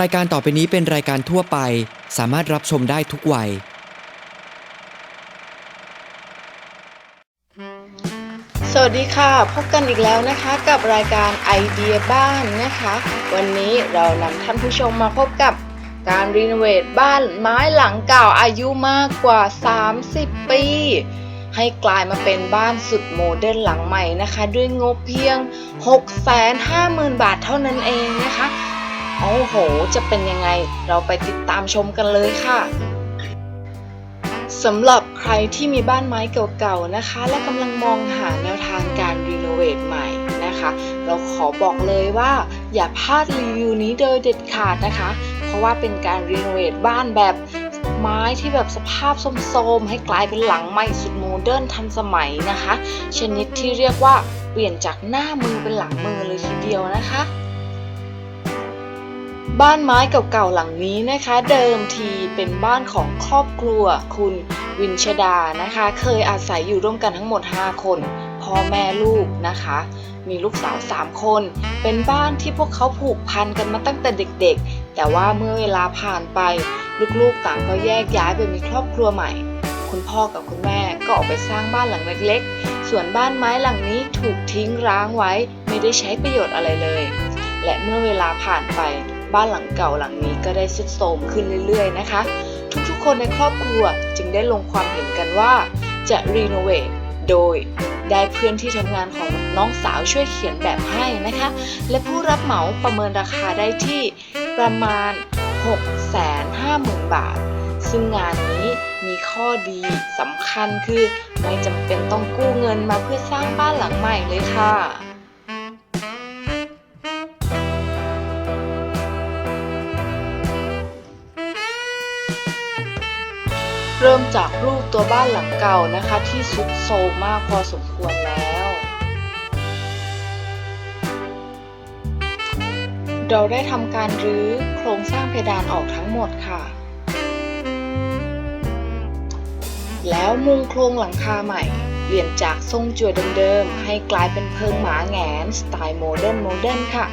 รายการต่อไปนี้เป็นรายการทั่วไป สามารถรับชมได้ทุกวัย สวัสดีค่ะ พบกันอีกแล้วนะคะกับรายการไอเดียบ้านนะคะ วันนี้เรานำท่านผู้ชมมาพบกับการรีโนเวทบ้านไม้หลังเก่าอายุมากกว่า 30 ปี ให้กลายมาเป็นบ้านสุดโมเดิร์นหลังใหม่นะคะ ด้วยงบเพียง 650,000 บาทเท่านั้นเองนะคะ โอ้โห จะเป็นยังไงเราไปติดตามชมกันเลยค่ะสำหรับใครที่มีบ้านไม้เก่าๆนะคะ และกำลังมองหาแนวทางการรีโนเวทใหม่นะคะ เราขอบอกเลยว่าอย่าพลาดรีวิวนี้โดยเด็ดขาดนะคะ เพราะว่าเป็นการรีโนเวทบ้านแบบไม้ที่แบบสภาพโทรมๆให้กลายเป็นหลังใหม่สุดโมเดิร์นทันสมัยนะคะ ชนิดที่เรียกว่าเปลี่ยนจากหน้ามือเป็นหลังมือเลยทีเดียวนะคะ บ้านไม้เก่าๆหลังนี้นะคะ เดิมทีเป็นบ้านของครอบครัว คุณวินชดานะคะ เคยอาศัยอยู่ร่วมกันทั้งหมด 5 คนพ่อแม่ลูกนะคะ มีลูกสาว 3 คน เป็นบ้านที่พวกเขาผูกพันกันมาตั้งแต่เด็กๆ แต่ว่าเมื่อเวลาผ่านไปลูกๆต่างก็แยกย้ายไปมีครอบครัวใหม่ คุณพ่อกับคุณแม่ก็ออกไปสร้างบ้านหลังเล็กๆ ส่วนบ้านไม้หลังนี้ถูกทิ้งร้างไว้ ไม่ได้ใช้ประโยชน์อะไรเลย และเมื่อเวลาผ่านไป บ้านหลังเก่าหลังนี้ก็ได้สุดโทรมขึ้นเรื่อยๆนะคะ ทุกๆคนในครอบครัวจึงได้ลงความเห็นกันว่า จะรีโนเวทโดยได้เพื่อนที่ทำงานของน้องสาวช่วยเขียนแบบให้นะคะ และผู้รับเหมาประเมินราคาได้ที่ประมาณ 650,000 บาท ซึ่งงานนี้มีข้อดีสำคัญคือ ไม่จำเป็นต้องกู้เงินมาเพื่อสร้างบ้านหลังใหม่เลยค่ะ เริ่มจากรูปตัวบ้านหลังเก่านะคะที่สุดโทรมมากพอสมควรแล้ว เราได้ทำการรื้อโครงสร้างเพดานออกทั้งหมดค่ะ แล้วมุงโครงหลังคาใหม่ เปลี่ยนจากทรงจั่วเดิมๆให้กลายเป็นเพิงหมาแงนสไตล์โมเดิร์นโมเดิร์นค่ะ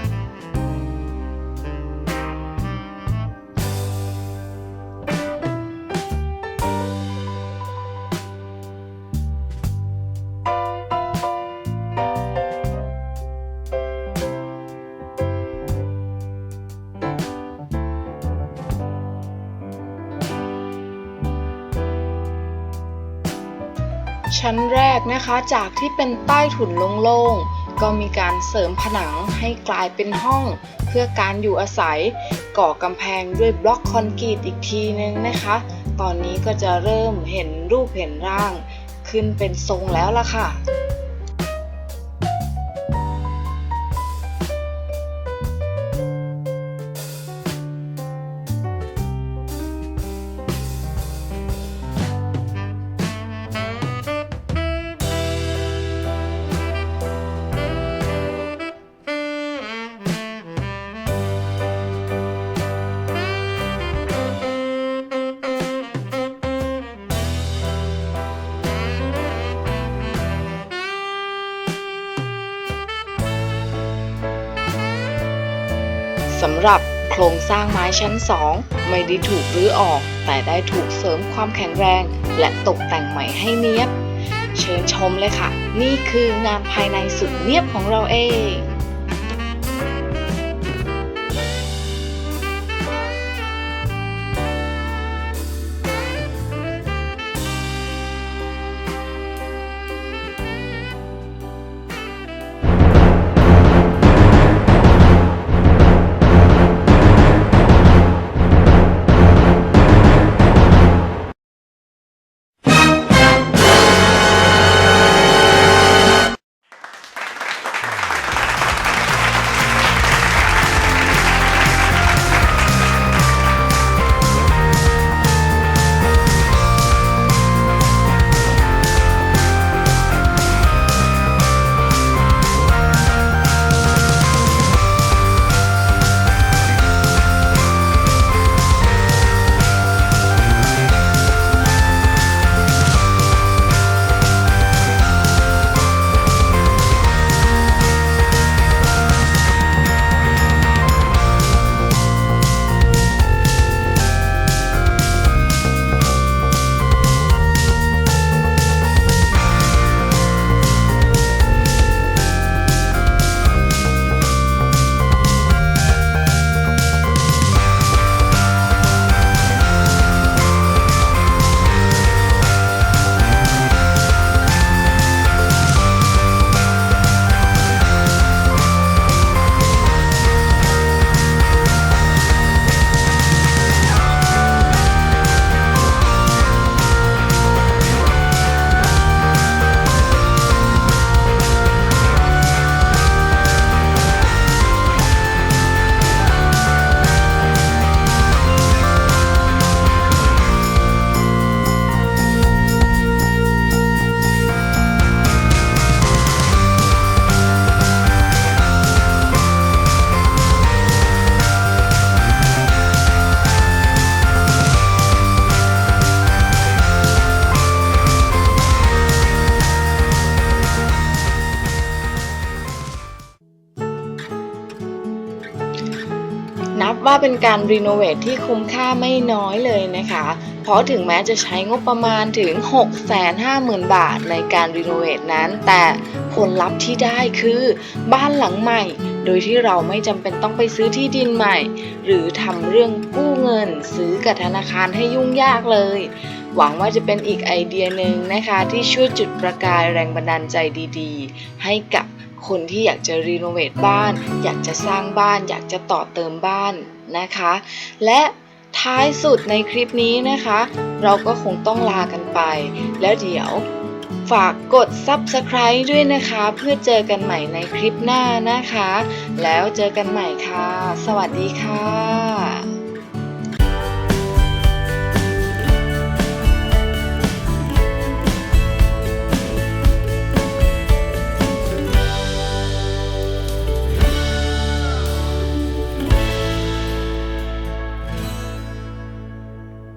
ชั้นแรกนะคะจากที่เป็นใต้ถุนโล่งๆ ก็มีการเสริมผนังให้กลายเป็นห้อง เพื่อการอยู่อาศัย ก่อกำแพงด้วยบล็อกคอนกรีตอีกทีนึงนะคะ ตอนนี้ก็จะเริ่มเห็นรูปเห็นร่าง ขึ้นเป็นทรงแล้วล่ะค่ะ สำหรับโครงสร้างไม้ชั้น 2 ไม่ได้ถูกรื้อออก แต่ได้ถูกเสริมความแข็งแรง และตกแต่งใหม่ให้เนียบ เชิญชมเลยค่ะ นี่คืองานภายในสุดเนียบของเราเอง นับว่าเป็นการรีโนเวทที่คุ้มค่าไม่น้อยเลยนะคะ เพราะถึงแม้จะใช้งบประมาณถึง 650,000 บาทในการรีโนเวทนั้น แต่ผลลัพธ์ที่ได้คือบ้านหลังใหม่ โดยที่เราไม่จำเป็นต้องไปซื้อที่ดินใหม่ หรือทำเรื่องกู้เงิน ซื้อกับธนาคารให้ยุ่งยากเลย หวังว่าจะเป็นอีกไอเดียหนึ่งนะคะ ที่ช่วยจุดประกายแรงบันดาลใจดี ๆ ให้กับ คนที่อยากจะรีโนเวทบ้าน อยากจะสร้างบ้าน อยากจะต่อเติมบ้านนะคะ และท้ายสุดในคลิปนี้นะคะ เราก็คงต้องลากันไป แล้วเดี๋ยวฝากกด Subscribe ด้วยนะคะ เพื่อเจอกันใหม่ในคลิปหน้านะคะ แล้วเจอกันใหม่ค่ะ สวัสดีค่ะ